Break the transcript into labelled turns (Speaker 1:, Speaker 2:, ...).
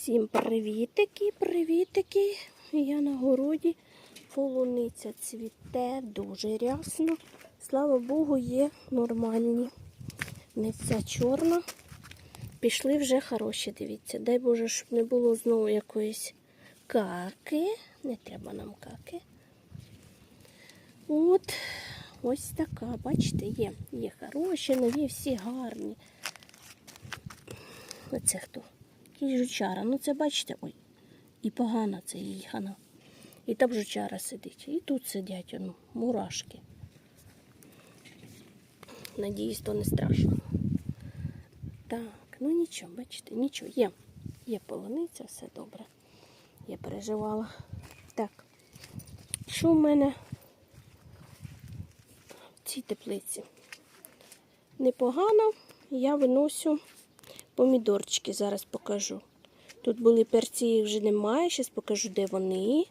Speaker 1: Всім привітики, привітики. Я на городі. Полуниця цвіте дуже рясно. Слава Богу, є нормальні. Не ця чорна. Пішли вже хороші, дивіться. Дай Боже, щоб не було знову якоїсь каки. Не треба нам каки. От, ось така, бачите, є. Є хороші, нові, всі гарні. Оце хто? Який жучара. Ну це бачите, ой. І погано це їхано. І там жучара сидить. І тут сидять ну, мурашки. Надіюсь, то не страшно. Так, ну нічого, бачите, нічого. Є. Є полуниця, все добре. Я переживала. Так. Що в мене в цій теплиці? Непогано. Я виносю помідорчики, зараз покажу. Тут були перці, їх вже немає. Зараз покажу, де вони.